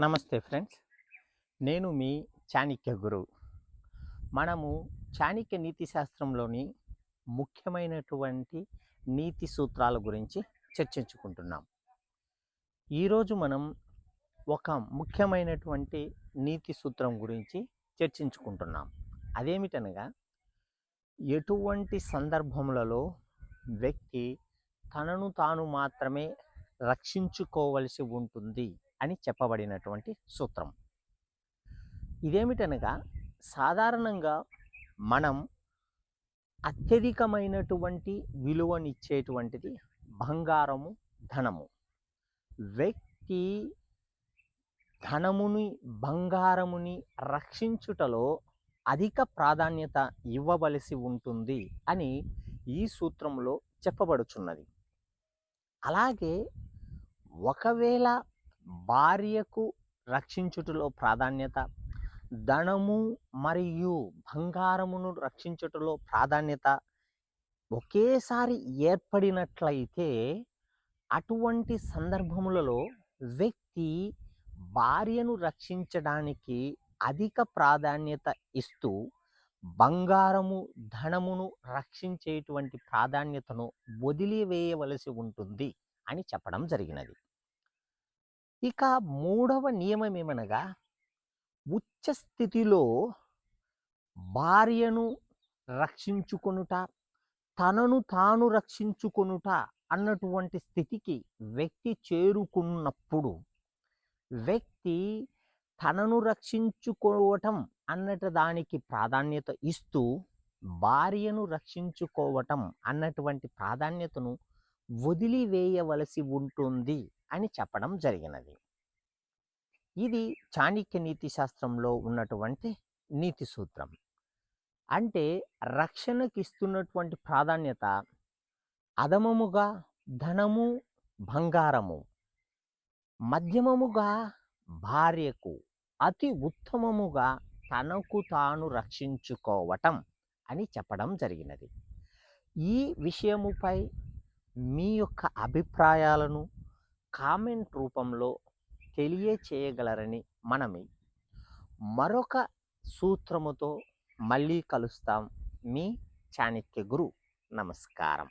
నమస్తే ఫ్రెండ్స్. నేను మీ చాణక్య గురువు. మనము చాణక్య నీతి శాస్త్రంలోని ముఖ్యమైనటువంటి నీతి సూత్రాల గురించి చర్చించుకుంటున్నాం. ఈరోజు మనం ఒక ముఖ్యమైనటువంటి నీతి సూత్రం గురించి చర్చించుకుంటున్నాం. అదేమిటనగా ఎటువంటి సందర్భములలో వ్యక్తి తనను తాను మాత్రమే రక్షించుకోవలసి ఉంటుంది అని చెప్పబడినటువంటి సూత్రం. ఇదేమిటనగా సాధారణంగా మనం అత్యధికమైనటువంటి విలువనిచ్చేటువంటిది బంగారము ధనము. వ్యక్తి ధనముని బంగారముని రక్షించుటలో అధిక ప్రాధాన్యత ఇవ్వవలసి ఉంటుంది అని ఈ సూత్రంలో చెప్పబడుచున్నది. అలాగే ఒకవేళ భార్యకు రక్షించుటలో ప్రాధాన్యత ధనము మరియు బంగారమును రక్షించుటలో ప్రాధాన్యత ఒకేసారి ఏర్పడినట్లయితే అటువంటి సందర్భములలో వ్యక్తి భార్యను రక్షించడానికి అధిక ప్రాధాన్యత ఇస్తూ బంగారము ధనమును రక్షించేటువంటి ప్రాధాన్యతను వదిలివేయవలసి ఉంటుంది అని చెప్పడం జరిగినది. ఇక మూడవ నియమం ఏమనగా ఉచ్చ స్థితిలో భార్యను రక్షించుకొనుట తనను తాను రక్షించుకొనుట అన్నటువంటి స్థితికి వ్యక్తి చేరుకున్నప్పుడు వ్యక్తి తనను రక్షించుకోవటం అన్నట దానికి ప్రాధాన్యత ఇస్తూ భార్యను రక్షించుకోవటం అన్నటువంటి ప్రాధాన్యతను వదిలివేయవలసి ఉంటుంది. అని చెప్పడం జరిగినది. ఇది చాణక్య నీతి శాస్త్రంలో ఉన్నటువంటి నీతి సూత్రం. అంటే రక్షణకి ఇస్తున్నటువంటి ప్రాధాన్యత అధమముగా ధనము బంగారము మధ్యమముగా భార్యకు అతి ఉత్తమముగా తనకు తాను రక్షించుకోవటం అని చెప్పడం జరిగినది. ఈ విషయముపై మీ యొక్క అభిప్రాయాలను కామెంట్ రూపంలో తెలియచేయగలరని మనమి. మరొక సూత్రముతో మళ్ళీ కలుస్తాం. మీ చాణక్య గురు. నమస్కారం.